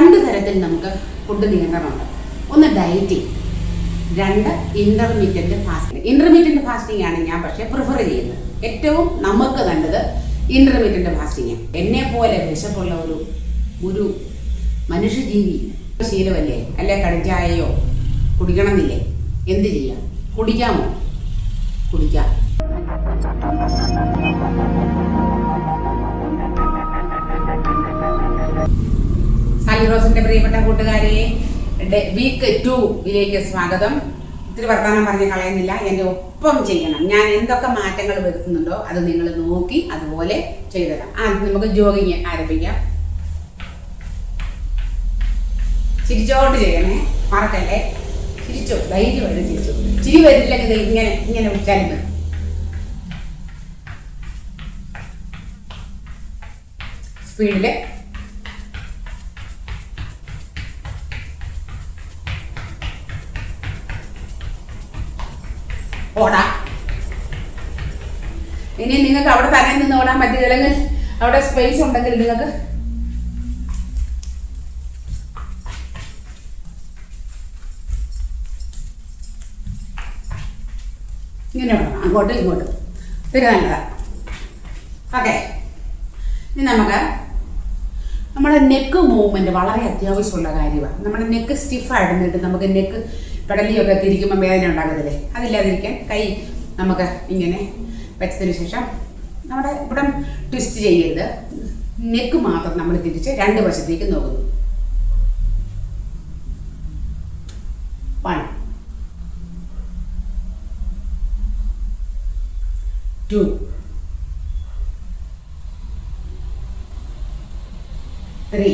രണ്ട് തരത്തിൽ നമുക്ക് ഫുഡ് നിയന്ത്രണമുണ്ട്. ഒന്ന് ഡയറ്റിംഗ് രണ്ട് ഇന്റർമീഡിയറ്റ് ഫാസ്റ്റിംഗ് ഇന്റർമീഡിയറ്റ് ഫാസ്റ്റിംഗ് ആണ് ഞാൻ പക്ഷേ പ്രിഫർ ചെയ്യുന്നത്. ഏറ്റവും നമുക്ക് കണ്ടത് ഇന്റർമീഡിയറ്റ് ഫാസ്റ്റിംഗ് എന്നെ പോലെ വിശപ്പുള്ള ഒരു ഒരു മനുഷ്യജീവി ശീലമല്ലേ? അല്ലെ കടിച്ചായോ? കുടിക്കണമെന്നില്ലേ? എന്ത് ചെയ്യാം? കുടിക്കാമോ? കുടിക്കാം. സാലിറോസിന്റെ പ്രിയപ്പെട്ട കൂട്ടുകാരെ വീക്ക് ടൂയിലേക്ക് സ്വാഗതം. ഇത്തിരി വർത്തമാനം പറഞ്ഞ് കളയുന്നില്ല. എന്റെ ഒപ്പം ചെയ്യണം. ഞാൻ എന്തൊക്കെ മാറ്റങ്ങൾ വരുത്തുന്നുണ്ടോ അത് നിങ്ങൾ നോക്കി അതുപോലെ ചെയ്തുതരാം ആദ്യം നമുക്ക് ജോഗിങ് ആരംഭിക്കാം. ചിരിച്ചോണ്ട് ചെയ്യണേ. മറക്കല്ലേ? ചിരിച്ചോ? ധൈര്യമായിട്ട് ചിരിച്ചോ? ചിരി വരില്ലെങ്കിൽ ഇങ്ങനെ ഇങ്ങനെ വിളിച്ചാലും സ്പീഡിൽ ഓടാം. ഇനി നിങ്ങൾക്ക് അവിടെ തന്നെ നിന്ന് ഓടാൻ പറ്റിയില്ലെങ്കിൽ അവിടെ സ്പേസ് ഉണ്ടെങ്കിൽ നിങ്ങൾക്ക് ഇങ്ങനെ ഓടണം അങ്ങോട്ടും ഇങ്ങോട്ടും. നല്ലതാണ് ഓക്കെ ഇനി നമുക്ക് നമ്മുടെ നെക്ക് മൂവ്മെന്റ് വളരെ അത്യാവശ്യമുള്ള കാര്യമാണ്. നമ്മുടെ നെക്ക് സ്റ്റിഫായിരുന്നിട്ട് നമുക്ക് നെക്ക് പെടലിയൊക്കെ തിരിക്കുമ്പോൾ വേദന ഉണ്ടാകത്തില്ലേ അതില്ലാതിരിക്കാൻ കൈ നമുക്ക് ഇങ്ങനെ വെച്ചതിന് ശേഷം നമ്മുടെ ഇവിടെ ട്വിസ്റ്റ് ചെയ്യരുത്. നെക്ക് മാത്രം നമ്മൾ തിരിച്ച് രണ്ട് വശത്തേക്ക് നോക്കുന്നു. One two three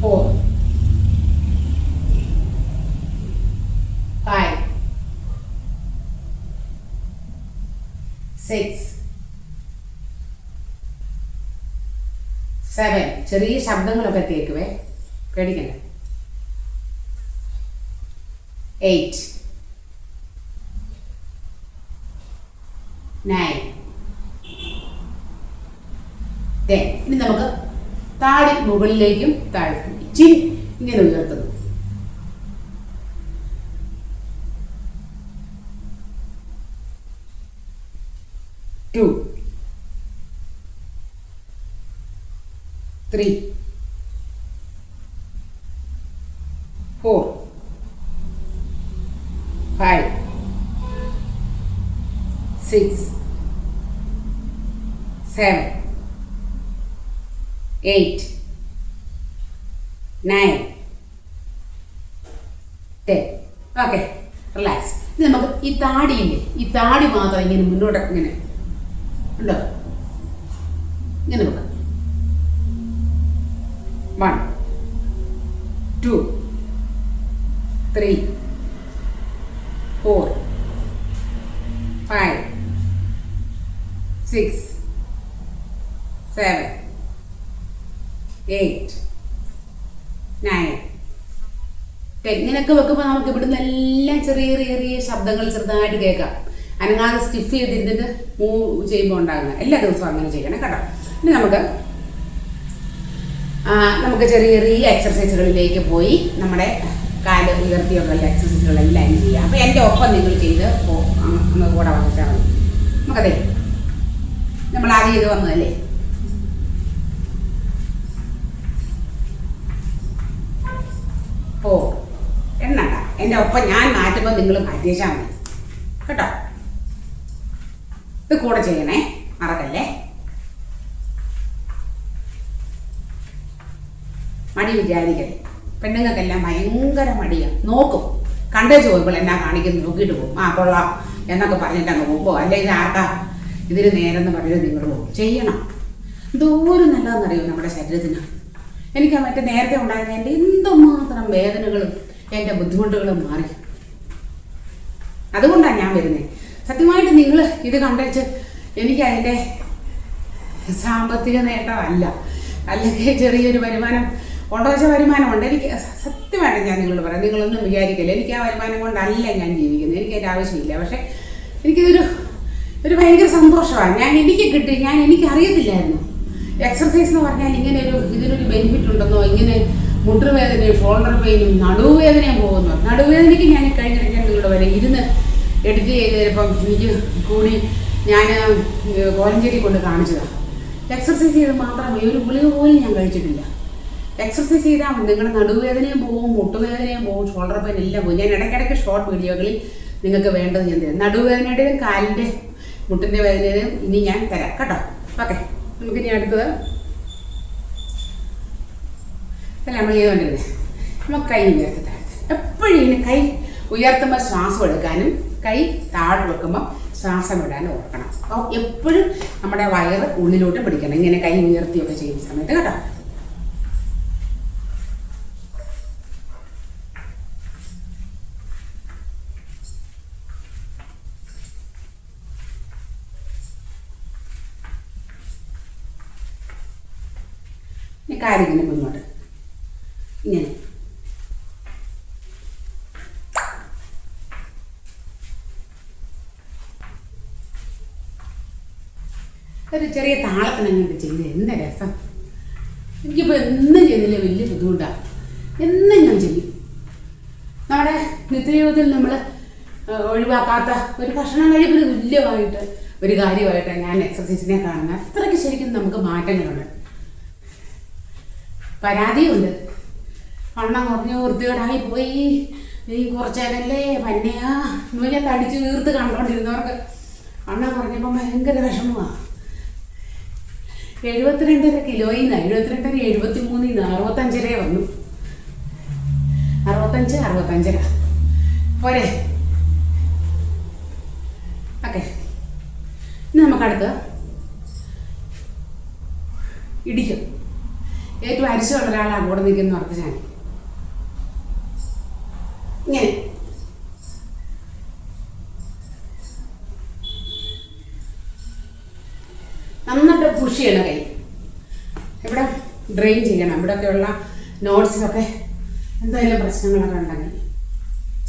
four five six seven ചെറിയ ശബ്ദങ്ങളൊക്കെ കേൾക്കുവേ. പേടിക്കണ്ട. എയ്റ്റ് നയൻ ടെൻ ഇനി നമുക്ക് താടി മുകളിലേക്കും താഴെ ഇച്ചിരി ഇങ്ങനെ ഉയർത്തുന്നു two three. Four. Five. Six. Seven. Eight. Nine. Ten. Okay. Relax. ഇത് നമുക്ക് ഈ താടിയില്ലേ? ഈ താടി മാത്രം ഇങ്ങനെ മുന്നോട്ട് ഇങ്ങനെ. ഉണ്ടോ? One two three four five six seven eight nine ten ഇങ്ങനെയൊക്കെ വെക്കുമ്പോൾ നമുക്ക് ഇവിടുന്ന് എല്ലാം ചെറിയ ചെറിയ ചെറിയ ശബ്ദങ്ങൾ ചെറുതായിട്ട് കേൾക്കാം. അനങ്ങാതെ സ്റ്റിഫ് ചെയ്തിരുന്നിട്ട് മൂവ് ചെയ്യുമ്പോൾ ഉണ്ടാകുന്ന എല്ലാ ദിവസവും അങ്ങനെ ചെയ്യണം കേട്ടോ. ഇനി നമുക്ക് നമുക്ക് ചെറിയ ചെറിയ എക്സർസൈസുകളിലേക്ക് പോയി നമ്മുടെ കാൽ ഉയർത്തിയൊക്കെയുള്ള എന്റെ ചെയ്യാം. അപ്പോൾ എന്റെ ഒപ്പം നിങ്ങൾ ചെയ്ത് അങ്ങ് കൂടെ വന്നിട്ടാൽ മതി. നമുക്കതെ നമ്മൾ ആദ്യം ചെയ്ത് വന്നതല്ലേ? ഓ എന്നണ്ട എന്റെ ഒപ്പം ഞാൻ മാറ്റുമ്പോൾ നിങ്ങൾ മാറ്റിയേച്ചാൽ മതി. കേട്ടോ? ഇത് കൂടെ ചെയ്യണേ മറക്കല്ലേ? മടി വിചാരിക്കരുത്. പെണ്ണുങ്ങൾക്കെല്ലാം ഭയങ്കര മടിയാണ് നോക്കും. കണ്ടേ ചോദിക്കുമ്പോൾ എന്നാ കാണിക്കുന്നു നോക്കിയിട്ട് പോകും. ആ കൊള്ളാം. എന്നൊക്കെ പറഞ്ഞിട്ട് അങ്ങ് പോകുമ്പോൾ അല്ലെങ്കിൽ ആർക്കാ? ഇതിന് നേരെന്ന് പറഞ്ഞത് നിങ്ങൾ പോകും. ചെയ്യണം. എന്തോരം നല്ലതെന്നറിയോ നമ്മുടെ ശരീരത്തിന്? എനിക്ക് മറ്റേ നേരത്തെ ഉണ്ടായിരുന്ന എന്റെ എന്തുമാത്രം വേദനകളും എന്റെ ബുദ്ധിമുട്ടുകളും മാറി. അതുകൊണ്ടാണ് ഞാൻ വരുന്നത് സത്യമായിട്ട് നിങ്ങൾ ഇത് കണ്ടുവച്ച് എനിക്ക് അതിന്റെ സാമ്പത്തിക നേട്ടമല്ല. അല്ലെങ്കിൽ ചെറിയൊരു വരുമാനം കൊണ്ടുവച്ച വരുമാനമുണ്ട്. എനിക്ക് സത്യമായിട്ട് ഞാൻ നിങ്ങളോട് പറയാം. നിങ്ങളൊന്നും വിചാരിക്കില്ല? എനിക്ക് ആ വരുമാനം കൊണ്ടല്ല ഞാൻ ജീവിക്കുന്നത്. എനിക്ക് അതിന്റെ ആവശ്യമില്ല. പക്ഷേ എനിക്കിതൊരു ഒരു ഭയങ്കര സന്തോഷമാണ്. ഞാൻ എനിക്ക് കിട്ടി. ഞാൻ എനിക്ക് അറിയത്തില്ലായിരുന്നു എക്സർസൈസ് എന്ന് പറഞ്ഞാൽ ഇങ്ങനെ ഒരു ഇതിനൊരു ബെനിഫിറ്റ് ഉണ്ടെന്നോ ഇങ്ങനെ മുട്ടുവേദനയും ഷോൾഡർ പെയിനും നടുവേദനയും പോകുന്നു. നടുവേദനയ്ക്ക് ഞാൻ കഴിഞ്ഞിടയ്ക്ക് നിങ്ങളുടെ വരെ ഇരുന്ന് എഡിറ്റ് ചെയ്ത് ചിലപ്പം എനിക്ക് കൂടി ഞാൻ കോലഞ്ചേരി കൊണ്ട് കാണിച്ചതാണ് എക്സർസൈസ് ചെയ്ത് മാത്രമേ ഒരു ഗുളിക പോലും ഞാൻ കഴിച്ചിട്ടില്ല. എക്സർസൈസ് ചെയ്താൽ നിങ്ങളുടെ നടുവേദനയും പോവും മുട്ടുവേദനയും പോവും ഷോൾഡർ പെയിൻ എല്ലാം പോകും ഞാൻ ഇടയ്ക്കിടയ്ക്ക് ഷോർട്ട് വീഡിയോകളിൽ നിങ്ങൾക്ക് വേണ്ടത് ഞാൻ തരാം. നടുവേദനയുടെയും കാലിന്റെ മുട്ടിന്റെ വേദനയുടെയും ഇനി ഞാൻ തരാം. കേട്ടോ? ഓക്കെ. നമുക്ക് ഇനി അടുത്തത്. അല്ല നമ്മൾ ചെയ്തുകൊണ്ടിരുന്നത് നമ്മൾ കൈ ഉയർത്തി എപ്പോഴും ഇങ്ങനെ കൈ ഉയർത്തുമ്പോൾ ശ്വാസം എടുക്കാനും കൈ താഴെ വെക്കുമ്പോൾ ശ്വാസം വിടാനും ഓർക്കണം. അപ്പോൾ എപ്പോഴും നമ്മുടെ വയറ് ഉള്ളിലോട്ട് പിടിക്കണം. ഇങ്ങനെ കൈ ഉയർത്തിയൊക്കെ ചെയ്യുന്ന സമയത്ത്. കേട്ടോ ഇനി കാലിങ്ങനെ മുന്നോട്ട് ഇങ്ങനെ ഒരു ചെറിയ താളത്തിന് അങ്ങോട്ട് ചെയ്ത് എന്ത് രസം. എനിക്കിപ്പോൾ എന്നും ചെയ്തില്ല വലിയ ബുദ്ധിമുട്ടാണ് എന്നും ഞാൻ ചെയ്യും. നമ്മുടെ നിത്യജീവിതത്തിൽ നമ്മൾ ഒഴിവാക്കാത്ത ഒരു ഭക്ഷണം കഴിപ്പിന് തുല്യമായിട്ട് ഒരു കാര്യമായിട്ട് ഞാൻ എക്സസൈസിനെ കാണുന്നത് അത്രയ്ക്ക് ശരിക്കും നമുക്ക് മാറ്റങ്ങളുണ്ട്. പരാതിയുണ്ട്. വണ്ണം കുറഞ്ഞു വൃത്തികേടായി പോയി. നീ കുറച്ചേരല്ലേ പന്നയാ എന്ന് തടിച്ച് വീർത്ത് കണ്ടോണ്ടിരുന്നവർക്ക് വണ്ണം കുറഞ്ഞപ്പോൾ ഭയങ്കര വിഷമമാണ് എഴുപത്തിരണ്ടര കിലോയിൽ നിന്ന് എഴുപത്തിരണ്ടര എഴുപത്തി മൂന്നിൽ നിന്ന് അറുപത്തഞ്ചര വന്നു. അറുപത്തഞ്ച് അറുപത്തഞ്ചര. പോരെ. ഓക്കെ. ഇനി നമുക്കടുത്ത് ഇടിക്കും. ഏറ്റവും അരിശമുള്ള ഒരാളാണ് കൂടെ നിൽക്കുന്ന ഉറപ്പ് ഞാൻ ഇങ്ങനെ. നന്നായിട്ട് പുഷ് ചെയ്യണം കൈ. ഇവിടെ ഡ്രെയിൻ ചെയ്യണം. ഇവിടെയൊക്കെയുള്ള നോട്ട്സിലൊക്കെ എന്തെങ്കിലും പ്രശ്നങ്ങളൊക്കെ ഉണ്ടെങ്കിൽ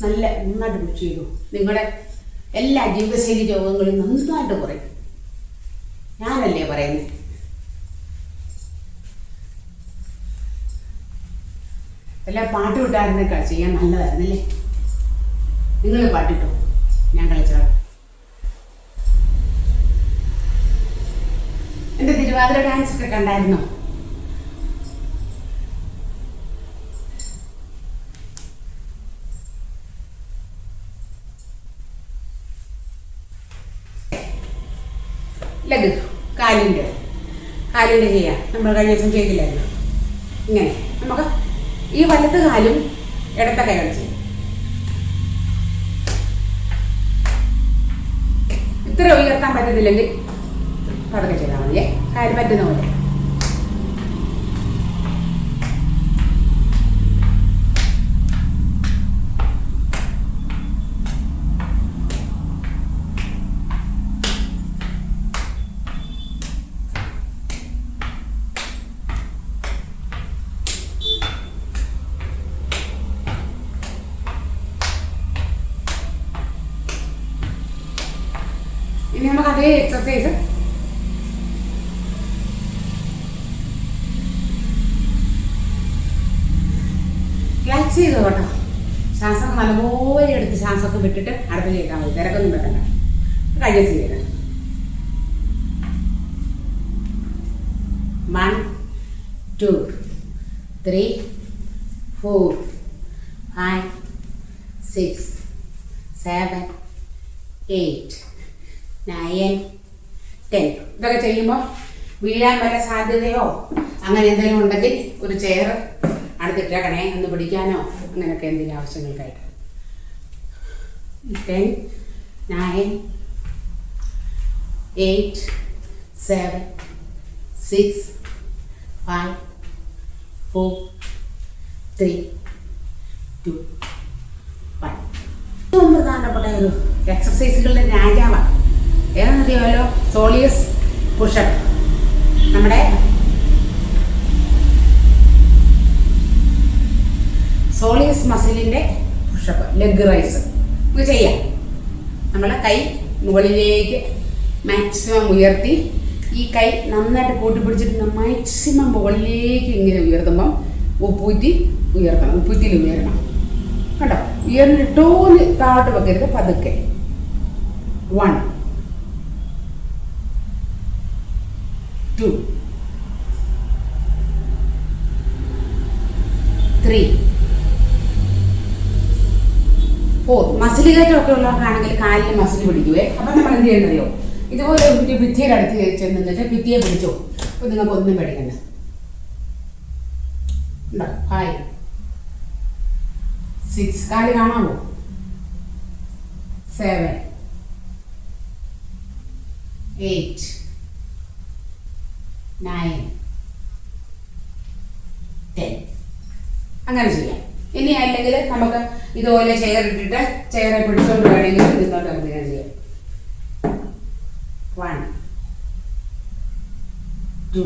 നല്ല നന്നായിട്ട് പുഷ് ചെയ്തു. നിങ്ങളുടെ എല്ലാ ജീവിതശൈലി രോഗങ്ങളും നന്നായിട്ട് കുറയും. ഞാനല്ലേ പറയുന്നത് എല്ലാ പാട്ട് വിട്ടായിരുന്നേക്കാൾ ചെയ്യാൻ നല്ലതായിരുന്നല്ലേ? നിങ്ങൾ പാട്ടിട്ടോ? ഞാൻ കളിച്ചോളാം. തിരുവാതിര ഡാൻസ് ഒക്കെ കണ്ടായിരുന്നോ? ലഗ് കാലിന്റെ കാലിന്റെ ചെയ്യാം. നമ്മൾ കഴിഞ്ഞ ദിവസം ചെയ്തില്ലായിരുന്നു. ഇങ്ങനെ. നമുക്ക് ഈ വലത്ത് കാലും ഇടത്ത കൈ കളിച്ച് ഇത്ര ഉയർത്താൻ പറ്റത്തില്ലെങ്കിൽ പതുക്കെ ചെയ്താൽ മതിയേ. കാര്യം പറ്റുന്ന? പോലെ ഇനി നമുക്ക് അതേ എക്സസൈസ് റിലാക്സ് ചെയ്ത് കേട്ടോ? ശ്വാസം നല്ലപോലെ എടുത്ത് ശ്വാസമൊക്കെ വിട്ടിട്ട് അടുത്ത് ചെയ്താൽ മതി തിരക്കൊന്നും വെക്കണ്ട കൈ ചെയ്യണം one two three four five six seven eight nine ten ഇതൊക്കെ ചെയ്യുമ്പോൾ വീഴാൻ വരെ സാധ്യതയോ? അങ്ങനെ എന്തെങ്കിലും ഉണ്ടെങ്കിൽ ഒരു ചെയർ അടുത്തിട്ടേക്കണേ ഒന്ന് പിടിക്കാനോ? അങ്ങനെയൊക്കെ എന്തെങ്കിലും ആവശ്യങ്ങൾക്കായിട്ട്. Ten nine eight seven six five four three two one ഏറ്റവും പ്രധാനപ്പെട്ട ഒരു എക്സസൈസുകളുടെ രാജാവാണ്. ഏതെന്നറിയാമല്ലോ സോളിയസ് പുഷപ്പ് നമ്മുടെ സോളിയസ് മസിലിന്റെ പുഷപ്പ് ലെഗ് റൈസ് നമുക്ക് ചെയ്യാം. നമ്മൾ കൈ മുകളിലേക്ക് മാക്സിമം ഉയർത്തി ഈ കൈ നന്നായിട്ട് കൂട്ടിപ്പിടിച്ചിട്ട് മാക്സിമം മുകളിലേക്ക് ഇങ്ങനെ ഉയർത്തുമ്പം ഉപ്പൂറ്റി ഉയർത്തണം ഉപ്പൂറ്റിയിൽ ഉയരണം. കണ്ടോ? ഉയർന്നിട്ടോന്ന് താഴോട്ട് വെക്കരുത് പതുക്കെ. One two three four muscle കയറ്റമൊക്കെ ഉള്ളവർക്കാണെങ്കിൽ കാലിൽ മസിൽ പിടിക്കുവേ. അപ്പം നമ്മൾ എന്ത് ചെയ്യണ്ടറിയോ ഇതുപോലെ ഭിത്തിയുടെ അടുത്ത് ചെന്ന് നിന്നിട്ട് ഭിത്തിയെ പിടിച്ചോ. അപ്പം നിങ്ങൾക്ക് ഒന്നും പേടിക്കണ്ട. ഉണ്ടോ? സിക്സ് കാലി കാണാമോ സെവൻ എയ്റ്റ് നയൻ ടെൻ അങ്ങനെ ചെയ്യാം. ഇനി അല്ലെങ്കിൽ നമുക്ക് ഇതുപോലെ ചെയർ ഇട്ടിട്ട് ചെയറെ പിടിച്ചോണ്ട് വേണമെങ്കിൽ നിന്നോട്ട് നമുക്ക് ചെയ്യാം. വൺ ടു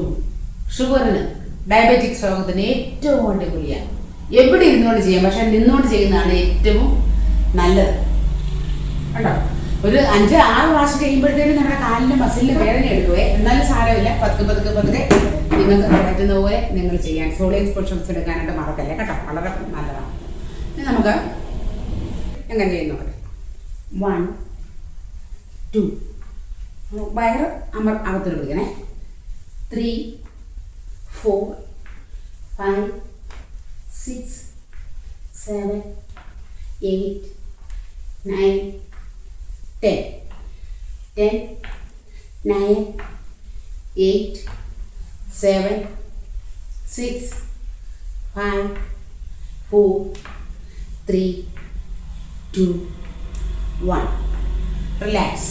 ഷുഗറിന് ഡയബറ്റിക്സ് രോഗത്തിന് ഏറ്റവും അടിപൊളിയ. എവിടെ ഇരുന്നുകൊണ്ട് ചെയ്യാം? പക്ഷെ നിന്നുകൊണ്ട് ചെയ്യുന്നതാണ് ഏറ്റവും നല്ലത്. കേട്ടോ ഒരു അഞ്ച് ആറ് പ്രാവശ്യം കഴിയുമ്പോഴത്തേനും നമ്മുടെ കാലിന്റെ മസിലിന്റെ വേദന എടുക്കുവേ. എന്നാലും സാരമില്ല. പതുക്കെ പതുക്കെ പതുക്കെ നിങ്ങൾക്ക് പറ്റുന്ന പോലെ നിങ്ങൾ ചെയ്യാൻ. സോളിയൻസ് പൊഷൻസ് എടുക്കാനായിട്ട് മറക്കല്ലേ? കേട്ടോ വളരെ നല്ലതാണ്. നമുക്ക് എങ്ങനെ ചെയ്യുന്നു വൺ ടു വയർ അമർ അകത്തോട്ട് പിടിക്കണേ. Three four five six seven eight nine ten ten nine eight seven six five four three two one relax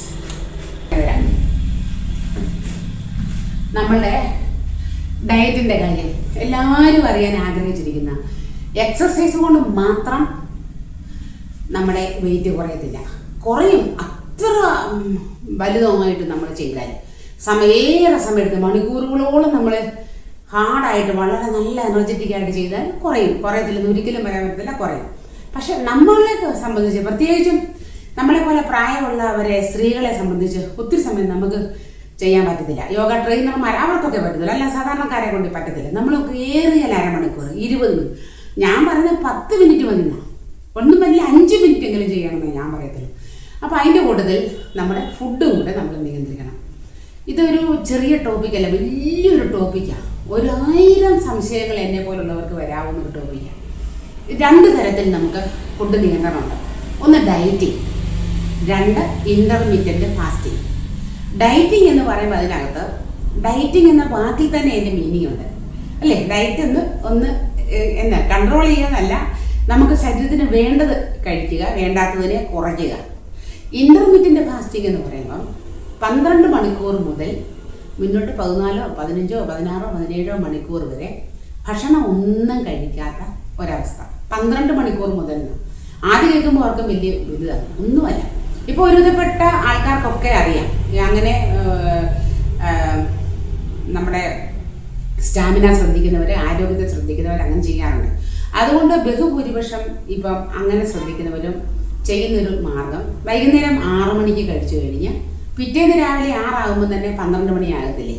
നമ്മളുടെ ഡയറ്റിന്റെ കാര്യം എല്ലാവരും അറിയാൻ ആഗ്രഹിച്ചിരിക്കുന്ന എക്സസൈസ് കൊണ്ട് മാത്രം നമ്മുടെ വെയിറ്റ് കുറയത്തില്ല. കുറയും. അത്ര വലുതമായിട്ട് നമ്മൾ ചെയ്താൽ. സമയേറെ സമയമെടുത്ത് മണിക്കൂറുകളോളം നമ്മൾ ഹാർഡായിട്ട് വളരെ നല്ല എനർജറ്റിക് ആയിട്ട് ചെയ്താൽ കുറയും. കുറയത്തില്ലെന്ന് ഒരിക്കലും പറയാൻ പറ്റത്തില്ല കുറയും. പക്ഷെ നമ്മളെ സംബന്ധിച്ച് പ്രത്യേകിച്ചും നമ്മളെ പോലെ പ്രായമുള്ളവരെ സ്ത്രീകളെ സംബന്ധിച്ച് ഒത്തിരി സമയം നമുക്ക് ചെയ്യാൻ പറ്റത്തില്ല. യോഗ ട്രെയിനർമാർ അവർക്കൊക്കെ പറ്റത്തില്ല. അല്ല സാധാരണക്കാരെ കൊണ്ട് പറ്റത്തില്ല. നമ്മളൊക്കെ ഏറിയാൽ അരമണിക്കൂർ ഇരുപത് മിനിറ്റ്. ഞാൻ പറയുന്നത് പത്ത് മിനിറ്റ് മതി. ഒന്നും വലിയ അഞ്ച് മിനിറ്റ് എങ്കിലും ചെയ്യണമെന്ന് ഞാൻ പറയത്തുള്ളൂ. അപ്പോൾ അതിന്റെ കൂട്ടത്തിൽ നമ്മുടെ ഫുഡും കൂടെ നമ്മൾ നിയന്ത്രിക്കണം. ഇതൊരു ചെറിയ ടോപ്പിക്കല്ല വലിയൊരു ടോപ്പിക്കാണ് ഒരായിരം സംശയങ്ങൾ എന്നെ പോലുള്ളവർക്ക് വരാവുന്ന ഒരു ടോപ്പിക്കാണ് രണ്ട് തരത്തിൽ നമുക്ക് ഫുഡ് നിയന്ത്രണമുണ്ട്. ഒന്ന് ഡയറ്റിംഗ് രണ്ട് ഇന്റർമീഡിയറ്റ് ഫാസ്റ്റിംഗ് ഡയറ്റിംഗ് എന്ന് പറയുമ്പോൾ അതിനകത്ത് ഡയറ്റിംഗ് എന്ന വാക്കിൽ തന്നെ അതിന്റെ മീനിങ് ഉണ്ട്. അല്ലേ? ഡയറ്റ് എന്ന് ഒന്ന് എന്താ കൺട്രോൾ ചെയ്യാന്നല്ല നമുക്ക് ശരീരത്തിന് വേണ്ടത് കഴിക്കുക വേണ്ടാത്തതിനെ കുറയ്ക്കുക. ഇന്റർമീഡിയറ്റ് ഫാസ്റ്റിംഗ് എന്ന് പറയുമ്പോൾ പന്ത്രണ്ട് മണിക്കൂർ മുതൽ മുന്നോട്ട് പതിനാലോ പതിനഞ്ചോ പതിനാറോ പതിനേഴോ മണിക്കൂർ വരെ ഭക്ഷണം ഒന്നും കഴിക്കാത്ത ഒരവസ്ഥ. പന്ത്രണ്ട് മണിക്കൂർ മുതൽ. ആദ്യം കേൾക്കുമ്പോൾ അവർക്ക് വലിയ ഇതാണ്. ഒന്നുമല്ല. ഇപ്പോൾ ഒരുവിധപ്പെട്ട ആൾക്കാർക്കൊക്കെ അറിയാം. അങ്ങനെ നമ്മുടെ സ്റ്റാമിന ശ്രദ്ധിക്കുന്നവർ ആരോഗ്യത്തെ ശ്രദ്ധിക്കുന്നവർ അങ്ങനെ ചെയ്യാറുണ്ട്. അതുകൊണ്ട് ബഹുഭൂരിപക്ഷം ഇപ്പം അങ്ങനെ ശ്രദ്ധിക്കുന്നവരും ചെയ്യുന്നൊരു മാർഗം വൈകുന്നേരം ആറു മണിക്ക് കഴിച്ചു കഴിഞ്ഞ് പിറ്റേന്ന് രാവിലെ ആറാകുമ്പോൾ തന്നെ പന്ത്രണ്ട് മണിയാകത്തില്ലേ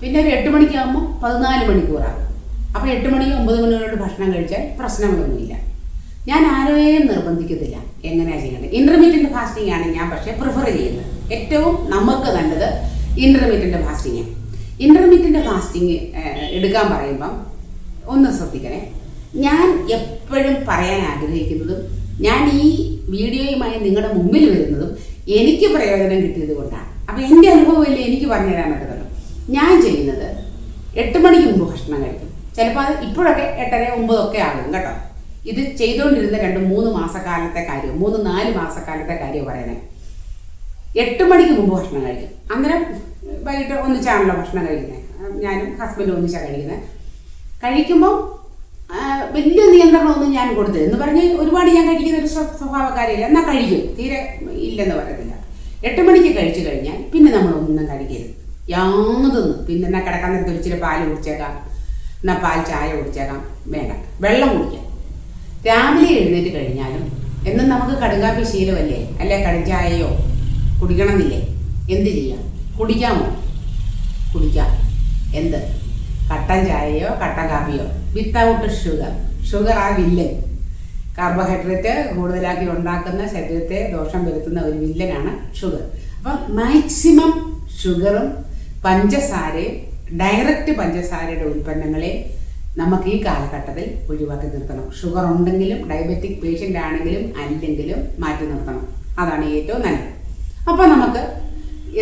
പിന്നെ ഒരു എട്ട് മണിക്കാകുമ്പോൾ പതിനാല് മണിക്കൂറാകും. അപ്പോൾ എട്ട് മണി ഒമ്പത് മണിയോട് ഭക്ഷണം കഴിച്ചാൽ പ്രശ്നങ്ങളൊന്നുമില്ല. ഞാൻ ആരെയും നിർബന്ധിക്കത്തില്ല. എങ്ങനെയാണ് ചെയ്യേണ്ടത്? ഇന്റർമീഡിയന്റ് ഫാസ്റ്റിംഗ് ആണ് ഞാൻ പക്ഷേ പ്രിഫർ ചെയ്യുന്നത്. ഏറ്റവും നമുക്ക് നല്ലത് ഇന്റർമീഡിയന്റ് ഫാസ്റ്റിംഗ് ഇന്റർമീഡിയന്റ് ഫാസ്റ്റിംഗ് എടുക്കാൻ പറയുമ്പം ഒന്ന് ശ്രദ്ധിക്കണേ. ഞാൻ എപ്പോഴും പറയാൻ ആഗ്രഹിക്കുന്നതും ഞാൻ ഈ വീഡിയോയുമായി നിങ്ങളുടെ മുമ്പിൽ വരുന്നതും എനിക്ക് പ്രയോജനം കിട്ടിയത് കൊണ്ടാണ്. അപ്പം എന്റെ അനുഭവമല്ലേ എനിക്ക് പറഞ്ഞു തരാൻ പറ്റത്തുള്ളൂ. ഞാൻ ചെയ്യുന്നത് എട്ട് മണിക്ക് മുമ്പ് ഭക്ഷണം കഴിക്കും. ചിലപ്പോൾ അത് ഇപ്പോഴൊക്കെ എട്ടര ഒമ്പതൊക്കെ ആകും കേട്ടോ. ഇത് ചെയ്തുകൊണ്ടിരുന്ന രണ്ട് മൂന്ന് മാസക്കാലത്തെ കാര്യം മൂന്ന് നാല് മാസക്കാലത്തെ കാര്യം പറയണേ. എട്ട് മണിക്ക് മുമ്പ് ഭക്ഷണം കഴിക്കും. അന്നേരം വൈകിട്ട് ഒന്നിച്ചാണല്ലോ ഭക്ഷണം കഴിക്കുന്നത്. ഞാനും ഹസ്ബൻഡും ഒന്നിച്ചാണ് കഴിക്കുന്നത്. കഴിക്കുമ്പോൾ വലിയ നിയന്ത്രണമൊന്നും ഞാൻ കൊടുത്തില്ല. എന്ന് പറഞ്ഞ് ഒരുപാട് ഞാൻ കഴിക്കുന്ന ഒരു സ്വ- സ്വഭാവക്കാരില്ല എന്നാൽ കഴിക്കും. തീരെ ഇല്ലെന്ന് പറയത്തില്ല. എട്ട് മണിക്ക് കഴിച്ചു കഴിഞ്ഞാൽ പിന്നെ നമ്മളൊന്നും കഴിക്കരുത്. യാതൊന്നും. പിന്നെ എന്നാൽ കിടക്കാൻ നേരത്തെ ഒരിച്ചിരി പാൽ കുടിച്ചേക്കാം. എന്നാൽ പാൽ ചായ കുടിച്ചേക്കാം. വേണ്ട. വെള്ളം കുടിക്കാം. രാവിലെ എഴുന്നേറ്റ് കഴിഞ്ഞാലും എന്നും നമുക്ക് കടുങ്കാപ്പി ശീലമല്ലേ? അല്ലെ കടുംചായയോ കുടിക്കണമെന്നില്ലേ? എന്ത് ചെയ്യാം? കുടിക്കാമോ? കുടിക്കാം. എന്ത്? കട്ടൻ ചായയോ കട്ടൻ കാപ്പിയോ? വിത്തൗട്ട് ഷുഗർ ഷുഗർ ആ വില്ലൻ കാർബോഹൈഡ്രേറ്റ് കൂടുതലാക്കി ഉണ്ടാക്കുന്ന ശരീരത്തെ ദോഷം വരുത്തുന്ന ഒരു വില്ലനാണ് ഷുഗർ അപ്പം മാക്സിമം ഷുഗറും പഞ്ചസാരയും ഡയറക്റ്റ് പഞ്ചസാരയുടെ ഉൽപ്പന്നങ്ങളെ നമുക്ക് ഈ കാലഘട്ടത്തിൽ ഒഴിവാക്കി നിർത്തണം. ഷുഗർ ഉണ്ടെങ്കിലും ഡയബറ്റിക് പേഷ്യന്റ് ആണെങ്കിലും അല്ലെങ്കിലും മാറ്റി നിർത്തണം. അതാണ് ഏറ്റവും നല്ലത്. അപ്പോൾ നമുക്ക്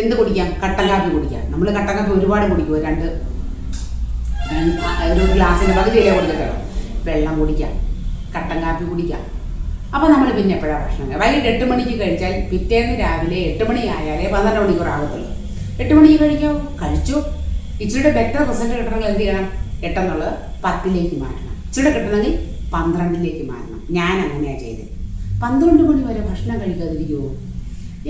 എന്ത് കുടിക്കാം? കട്ടൻ കാപ്പി കുടിക്കാം. നമ്മൾ കട്ടൻ കാപ്പി ഒരുപാട് കുടിക്കുമോ രണ്ട് ഒരു ഗ്ലാസ്സിന് പകുതിയിലേ കൊടുക്കത്തുള്ളൂ വെള്ളം കുടിക്കാം. കട്ടൻ കാപ്പി കുടിക്കാം. അപ്പോൾ നമ്മൾ പിന്നെ എപ്പോഴാണ് ഭക്ഷണം? വൈകിട്ട് എട്ട് മണിക്ക് കഴിച്ചാൽ പിറ്റേന്ന് രാവിലെ എട്ട് മണി ആയാലേ പന്ത്രണ്ട് മണിക്കൂർ ആകത്തുള്ളൂ എട്ട് മണിക്ക് കഴിക്കാവോ കഴിച്ചു. ഇച്ചിരിയുടെ ബെറ്റർ റിസൾട്ട് കിട്ടണമെങ്കിൽ എന്ത് ചെയ്യണം? എട്ടെന്നുള്ളത് പത്തിലേക്ക് മാറ്റണം. ഇച്ചിരി കിട്ടണമെങ്കിൽ പന്ത്രണ്ടിലേക്ക് മാറ്റണം. ഞാൻ അങ്ങനെയാണ് ചെയ്തത് പന്ത്രണ്ട് മണി വരെ ഭക്ഷണം കഴിക്കാതിരിക്കുമോ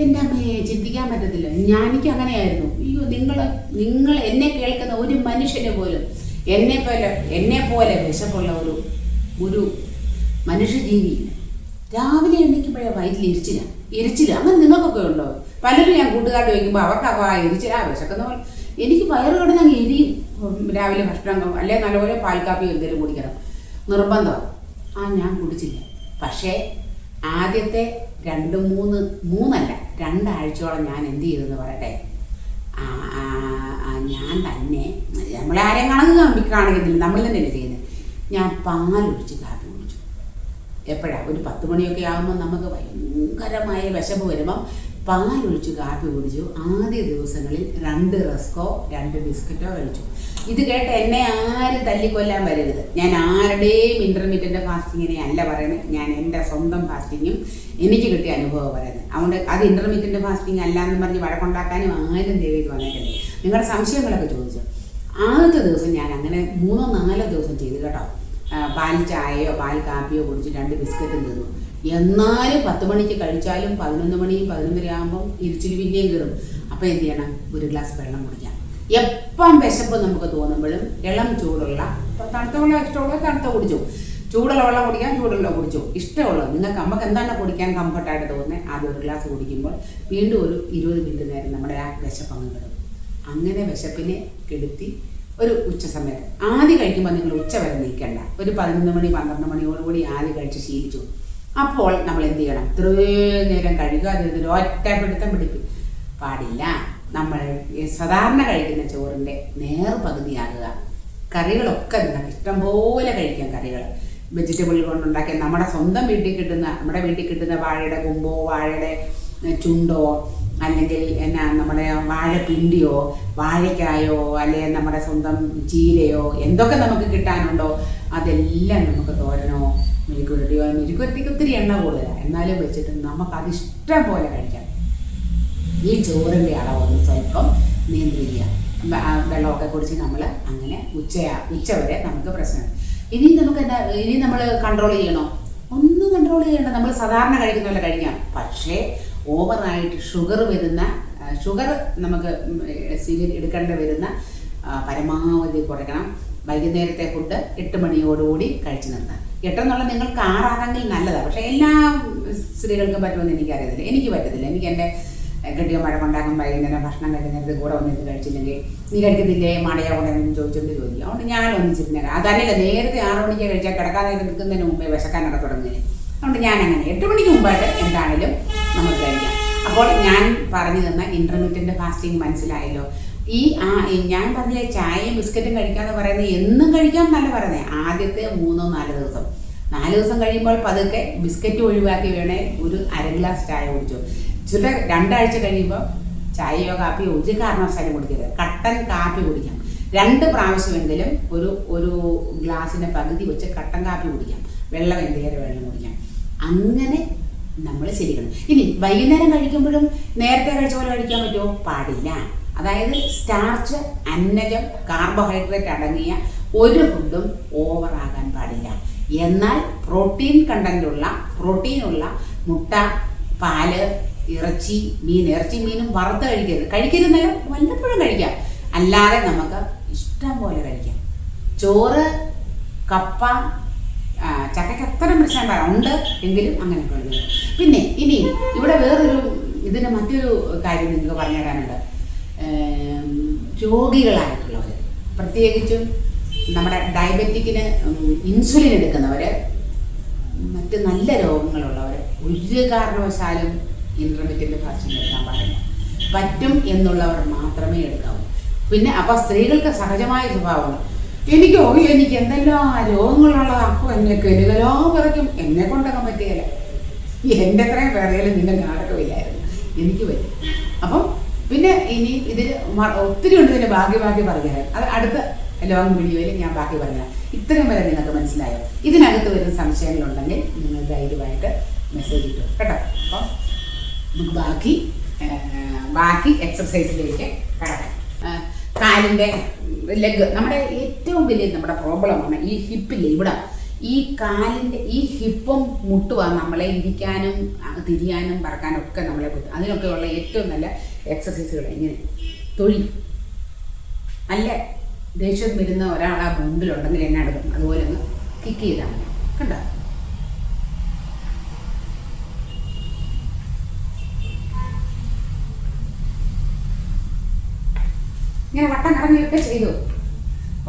എന്റെ അമ്മയെ ചിന്തിക്കാൻ പറ്റത്തില്ല. ഞാനിക്ക് അങ്ങനെയായിരുന്നു. അയ്യോ നിങ്ങൾ നിങ്ങൾ എന്നെ കേൾക്കുന്ന ഒരു മനുഷ്യനെ പോലും എന്നെ പോലെ എന്നെ പോലെ വിശപ്പുള്ള ഒരു ഒരു മനുഷ്യജീവി രാവിലെ എണ്ണിക്കുമ്പോഴേ വയറ്റിൽ ഇരിച്ചില്ല. ഇരിച്ചില്ല. അങ്ങനെ നിങ്ങൾക്കൊക്കെ ഉണ്ടോ? പലരും ഞാൻ കൂട്ടുകാട്ട് വയ്ക്കുമ്പോൾ അവർക്കൊക്കെ ആ ഇരിച്ചില്ല ആ വിശക്കുന്ന പോലെ. എനിക്ക് വയറ് കിടന്നങ്ങ് എരിയും. ഉം, രാവിലെ ഭക്ഷണം അല്ലെ? നല്ലപോലെ പാൽക്കാപ്പി എന്തെങ്കിലും കുടിക്കണം. നിർബന്ധം. ആ ഞാൻ കുടിച്ചില്ല. പക്ഷേ ആദ്യത്തെ രണ്ട് മൂന്ന് മൂന്നല്ല രണ്ടാഴ്ചയോളം ഞാൻ എന്ത് ചെയ്തെന്ന് പറയട്ടെ. ഞാൻ തന്നെ നമ്മളെ ആരെയും കണക്ക് കാണിക്ക കാണിക്കത്തില്ല നമ്മൾ തന്നെയല്ലേ ചെയ്യുന്നത്. ഞാൻ പാലൊഴിച്ച് എപ്പോഴാ? ഒരു പത്ത് മണിയൊക്കെ ആകുമ്പോൾ നമുക്ക് ഭയങ്കരമായ വിശപ്പ് വരുമ്പം പാലൊഴിച്ച് കാപ്പി കുടിച്ചു. ആദ്യ ദിവസങ്ങളിൽ രണ്ട് റസ്കോ രണ്ട് ബിസ്ക്കറ്റോ കഴിച്ചു. ഇത് കേട്ട് എന്നെ ആരും തല്ലിക്കൊല്ലാൻ വരരുത്. ഞാൻ ആരുടെയും ഇന്റർമീഡിയന്റെ ഫാസ്റ്റിങ്ങിനെ അല്ല പറയുന്നത്. ഞാൻ എന്റെ സ്വന്തം ഫാസ്റ്റിങ്ങും എനിക്ക് കിട്ടിയ അനുഭവം പറയുന്നത്. അതുകൊണ്ട് അത് ഇന്റർമീഡിയന്റെ ഫാസ്റ്റിംഗ് അല്ല എന്ന് പറഞ്ഞ് വഴക്കുണ്ടാക്കാനും ആരും ദൈവം വന്നിട്ടില്ല. നിങ്ങളുടെ സംശയങ്ങളൊക്കെ ചോദിച്ചു. ആദ്യത്തെ ദിവസം ഞാൻ അങ്ങനെ മൂന്നോ നാലോ ദിവസം ചെയ്തു കേട്ടോ. പാൽ ചായയോ പാൽ കാപ്പിയോ കുടിച്ച് രണ്ട് ബിസ്ക്കറ്റും തിന്നു. എന്നാലും പത്ത് മണിക്ക് കഴിച്ചാലും പതിനൊന്ന് മണി പതിനൊന്നര ആകുമ്പോൾ ഇരിച്ചിൽ പിന്നെയും കയറും അപ്പോൾ എന്ത് ചെയ്യണം? ഒരു ഗ്ലാസ് വെള്ളം കുടിക്കാം. എപ്പം വിശപ്പ് നമുക്ക് തോന്നുമ്പോഴും ഇളം ചൂടുള്ള തണുത്ത വെള്ളം ഇഷ്ടമുള്ളത് തണുത്ത കുടിച്ചു. ചൂടുള്ള വെള്ളം കുടിക്കാം ചൂടുള്ള കുടിച്ചു. ഇഷ്ടമുള്ളത് നിങ്ങൾക്ക് നമുക്ക് എന്താണ് കുടിക്കാൻ കംഫർട്ടായിട്ട് തോന്നുന്നത് ആദ്യം ഒരു ഗ്ലാസ് കുടിക്കുമ്പോൾ വീണ്ടും ഒരു ഇരുപത് മിനിറ്റ് നേരം നമ്മുടെ ആ വിശപ്പ് അങ്ങ് കിടും. അങ്ങനെ വിശപ്പിനെ കെടുത്തി ഒരു ഉച്ച സമയത്ത് ആദ്യം കഴിക്കുമ്പോൾ നിങ്ങൾ ഉച്ച വരെ നിൽക്കണ്ട ഒരു പതിനൊന്ന് മണി പന്ത്രണ്ട് മണിയോടുകൂടി ആദ്യം കഴിച്ച് ശീലിച്ചു. അപ്പോൾ നമ്മൾ എന്ത് ചെയ്യണം? ഇത്രയും നേരം കഴുകാതെ ഇരുന്നിട്ട് ഒറ്റപ്പിടുത്തം പിടിക്കും. പാടില്ല. നമ്മൾ സാധാരണ കഴിക്കുന്ന ചോറിന്റെ നേർ പകുതിയാകുക കറികളൊക്കെ നിങ്ങൾക്ക് ഇഷ്ടംപോലെ കഴിക്കാം കറികൾ വെജിറ്റബിൾ കൊണ്ടുണ്ടാക്കിയ നമ്മുടെ സ്വന്തം വീട്ടിൽ കിട്ടുന്ന നമ്മുടെ വീട്ടിൽ കിട്ടുന്ന വാഴയുടെ കൊമ്പോ വാഴയുടെ ചുണ്ടോ അല്ലെങ്കിൽ എന്നാ നമ്മുടെ വാഴപ്പിണ്ടിയോ വാഴക്കായോ അല്ലെങ്കിൽ നമ്മുടെ സ്വന്തം ചീരയോ എന്തൊക്കെ നമുക്ക് കിട്ടാനുണ്ടോ അതെല്ലാം നമുക്ക് തോരനോ മെഴുക്കുരുട്ടിയോ മെഴുക്കുരുട്ടിക്ക് ഒത്തിരി എണ്ണ കൂടുതലാണ് എന്നാലും വെച്ചിട്ട് നമുക്ക് അത് ഇഷ്ടം പോലെ കഴിക്കാം. ഈ ചോറിന്റെ അളവൊന്ന് സ്വല്പം നിയന്ത്രിക്കുക. വെള്ളമൊക്കെ കുടിച്ച് നമ്മൾ അങ്ങനെ ഉച്ചയാ ഉച്ച വരെ നമുക്ക് പ്രശ്നം ഇനി നമുക്ക് എന്താ ഇനി നമ്മൾ കൺട്രോൾ ചെയ്യണോ? ഒന്നും കൺട്രോൾ ചെയ്യണ്ട. നമ്മൾ സാധാരണ കഴിക്കുന്ന പോലെ കഴിക്കാം. പക്ഷേ ഓവറായിട്ട് ഷുഗർ വരുന്ന ഷുഗർ നമുക്ക് സീരിയൽ എടുക്കേണ്ടി വരുന്ന പരമാവധി കുറയ്ക്കണം. വൈകുന്നേരത്തെ ഫുഡ് എട്ട് മണിയോടുകൂടി കഴിച്ചു നിർത്താം. എട്ടെന്നുള്ള നിങ്ങൾക്ക് ആറാണെങ്കിൽ നല്ലതാണ് പക്ഷേ എല്ലാ സ്ത്രീകൾക്കും പറ്റുമെന്ന് എനിക്കറിയത്തില്ല. എനിക്ക് പറ്റത്തില്ല. എനിക്ക് എന്റെ കെട്ടിയ മഴ കൊണ്ടാകും വൈകുന്നേരം ഭക്ഷണം കഴിക്കുന്നതിന് കൂടെ വന്നിട്ട് കഴിച്ചില്ലെങ്കിൽ നീ കഴിക്കത്തില്ലേ? മടയാ കൂടെ ചോദിച്ചുകൊണ്ട് ചോദിക്കും. അതുകൊണ്ട് ഞാൻ ഒന്നിച്ചിരുന്നേരം അതല്ല നേരത്തെ ആറ് മണിക്ക് കഴിച്ചാൽ കിടക്കാൻ നേരം നിൽക്കുന്നതിന് മുമ്പേ വിശക്കാനൊക്കെ തുടങ്ങുന്നത് അതുകൊണ്ട് ഞാൻ അങ്ങനെ. എട്ട് മണിക്ക് മുമ്പായിട്ട് എന്താണെങ്കിലും നമുക്ക് കഴിക്കാം അപ്പോൾ ഞാൻ പറഞ്ഞു തന്ന ഇന്റർമീഡിയന്റ് ഫാസ്റ്റിംഗ് മനസ്സിലായല്ലോ. ഈ ആ ഞാൻ പറഞ്ഞ ചായയും ബിസ്ക്കറ്റും കഴിക്കാന്ന് പറയുന്നത് എന്നും കഴിക്കാൻ നല്ല പറയുന്നത് ആദ്യത്തെ മൂന്നോ നാല് ദിവസം. നാല് ദിവസം കഴിയുമ്പോൾ പതുക്കെ ബിസ്ക്കറ്റ് ഒഴിവാക്കി വേണേ ഒരു അര ഗ്ലാസ് ചായ കുടിച്ചു. ചില രണ്ടാഴ്ച കഴിയുമ്പോൾ ചായയോ കാപ്പിയോ ഒരു കാരണവശാലും കുടിക്കരുത്. കട്ടൻ കാപ്പി കുടിക്കാം. രണ്ട് പ്രാവശ്യമെങ്കിലും ഒരു ഒരു ഗ്ലാസ്സിന്റെ പകുതി വെച്ച് കട്ടൻ കാപ്പി കുടിക്കാം. വെള്ളം എന്തെങ്കിലും വെള്ളം കുടിക്കാം. അങ്ങനെ നമ്മൾ ശരിക്കണം ഇനി വൈകുന്നേരം കഴിക്കുമ്പോഴും നേരത്തെ കഴിച്ച പോലെ കഴിക്കാൻ പറ്റുമോ? പാടില്ല. അതായത് സ്റ്റാർച്ച് അന്നജം കാർബോഹൈഡ്രേറ്റ് അടങ്ങിയ ഒരു ഫുഡും ഓവറാകാൻ പാടില്ല. എന്നാൽ പ്രോട്ടീൻ കണ്ടന്റുള്ള പ്രോട്ടീനുള്ള മുട്ട പാൽ ഇറച്ചി മീൻ ഇറച്ചി മീനും വറുത്ത് കഴിക്കരുത്. കഴിക്കരുതെന്നല്ല വല്ലപ്പോഴും കഴിക്കാം. അല്ലാതെ നമുക്ക് ഇഷ്ടം പോലെ കഴിക്കാം. ചോറ് കപ്പ ചക്കയ്ക്ക് അത്ര പ്രശ്നം ഉണ്ട് എങ്കിലും അങ്ങനെ കഴിഞ്ഞു പിന്നെ ഇനി ഇവിടെ വേറൊരു ഇതിന് മറ്റൊരു കാര്യം നിങ്ങൾക്ക് പറഞ്ഞു തരാനുണ്ട്. രോഗികളായിട്ടുള്ളവർ പ്രത്യേകിച്ചും നമ്മുടെ ഡയബറ്റിക്കിന് ഇൻസുലിൻ എടുക്കുന്നവർ മറ്റ് നല്ല രോഗങ്ങളുള്ളവർ ഒരു കാരണവശാലും ഇന്റർമീഡിയറ്റ് ഫാസ്റ്റിംഗ് എടുക്കാൻ പാടില്ല. പറ്റും എന്നുള്ളവർ മാത്രമേ എടുക്കാവൂ. പിന്നെ അപ്പോൾ സ്ത്രീകൾക്ക് സഹജമായ സ്വഭാവങ്ങൾ എനിക്കോ എനിക്ക് എന്തെല്ലാം രോഗങ്ങളുള്ളതാ എന്നെ കെരുകലോ പറയും എന്നെ കൊണ്ടൊക്കെ പറ്റിയല്ല എന്റെ അത്രയും പേരെങ്കിലും നിന്റെ നാടകമില്ലായിരുന്നു. എനിക്ക് പറ്റും. അപ്പം പിന്നെ ഇനി ഇതിൽ ഒത്തിരി ഉണ്ട് ഇതിന് ബാക്കി ബാക്കി പറഞ്ഞുതരാം അത് അടുത്ത ലോങ് വീഡിയോയിൽ ഞാൻ ബാക്കി പറഞ്ഞുതരാം ഇത്രയും വരെ നിങ്ങൾക്ക് മനസ്സിലായോ? ഇതിനകത്ത് വരുന്ന സംശയങ്ങളുണ്ടെങ്കിൽ നിങ്ങൾ ധൈര്യമായിട്ട് മെസ്സേജ് ഇട്ടു. കേട്ടോ? അപ്പം നമുക്ക് ബാക്കി ബാക്കി എക്സസൈസിലേക്ക് കടക്കാം. കാലിന്റെ ലെഗ് നമ്മുടെ ഏറ്റവും വലിയ നമ്മുടെ പ്രോബ്ലമാണ് ഈ ഹിപ്പില്ലേ ഇവിടെ. ഈ കാലിന്റെ ഈ ഹിപ്പും മുട്ടുവാണ് നമ്മളെ ഇരിക്കാനും തിരിയാനും പറക്കാനും ഒക്കെ നമ്മളെ പറ്റും. അതിനൊക്കെയുള്ള ഏറ്റവും നല്ല എക്സസൈസുകൾ എങ്ങനെ? തൊഴിൽ നല്ല ദേഷ്യം വരുന്ന ഒരാൾ ആ മുമ്പിലുണ്ടെങ്കിൽ എന്നെ എടുക്കും. അതുപോലെ ഒന്ന് കിക്ക് ചെയ്താൽ കണ്ടോ? കറങ്ങിയൊക്കെ ചെയ്തു.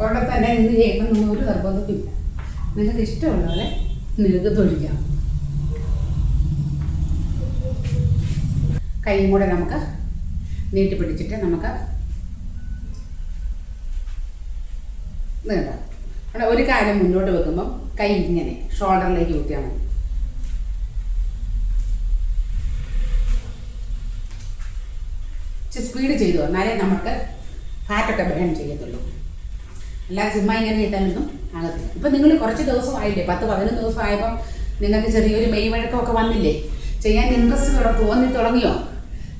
അവിടെ തന്നെ നിന്ന് ചെയ്യണമെന്നൊന്നും ഒരു നിർബന്ധമില്ല നിങ്ങൾക്ക് ഇഷ്ടമുള്ള പോലെ തൊഴിക്കാം. കൈയും കൂടെ നമുക്ക് നീട്ടി പിടിച്ചിട്ട് നമുക്ക് നീട്ടാം. അവിടെ ഒരു കാര്യം മുന്നോട്ട് വെക്കുമ്പം കൈ ഇങ്ങനെ ഷോൾഡറിലേക്ക് കുത്തിയാൽ മതി. സ്പീഡ് ചെയ്തു എന്നാലേ നമുക്ക് ഫാറ്റൊക്കെ ബേൺ ചെയ്യത്തുള്ളൂ. അല്ലാതെ ചുമ്മാ ഇങ്ങനെ ചെയ്താലൊന്നും ആകത്തില്ല. ഇപ്പം നിങ്ങൾ കുറച്ച് ദിവസമായില്ലേ? പത്ത് പതിനൊന്ന് ദിവസമായപ്പം നിങ്ങൾക്ക് ചെറിയൊരു മെയ് വഴക്കമൊക്കെ വന്നില്ലേ? ചെയ്യാൻ ഇൻട്രസ്റ്റ് ഇവിടെ തോന്നി തുടങ്ങിയോ?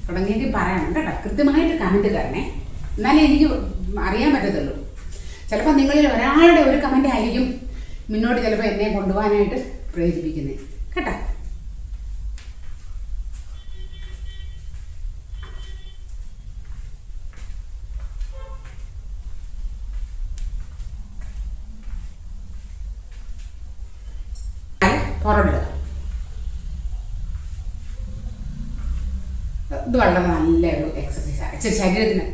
തുടങ്ങിയെങ്കിൽ പറയണം കേട്ടോ. കൃത്യമായിട്ട് കമന്റ് തരണേ. എന്നാലേ എനിക്ക് അറിയാൻ പറ്റത്തുള്ളൂ. ചിലപ്പോൾ നിങ്ങളിൽ ഒരാളുടെ ഒരു കമന്റ് ആയിരിക്കും മുന്നോട്ട് ചിലപ്പോൾ എന്നെ കൊണ്ടുപോകാനായിട്ട് പ്രേരിപ്പിക്കുന്നത് ഇത് വളരെ നല്ലൊരു എക്സസൈസാണ് ശരീരത്തിന്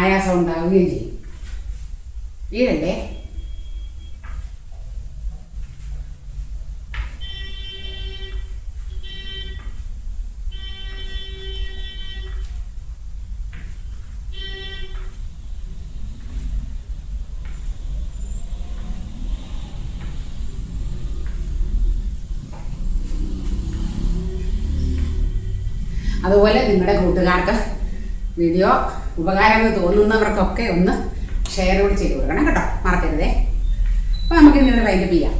ആയാസം ഉണ്ടാവുകയും ചെയ്യും. വീഴല്ലേ വീഡിയോ ഉപകാരമെന്ന് തോന്നുന്നവർക്കൊക്കെ ഒന്ന് ഷെയർ കൂടി ചെയ്ത് കൊടുക്കണം കേട്ടോ. മറക്കരുതേ. അപ്പോൾ ഇന്നലെ വൈകിട്ട് ചെയ്യാം.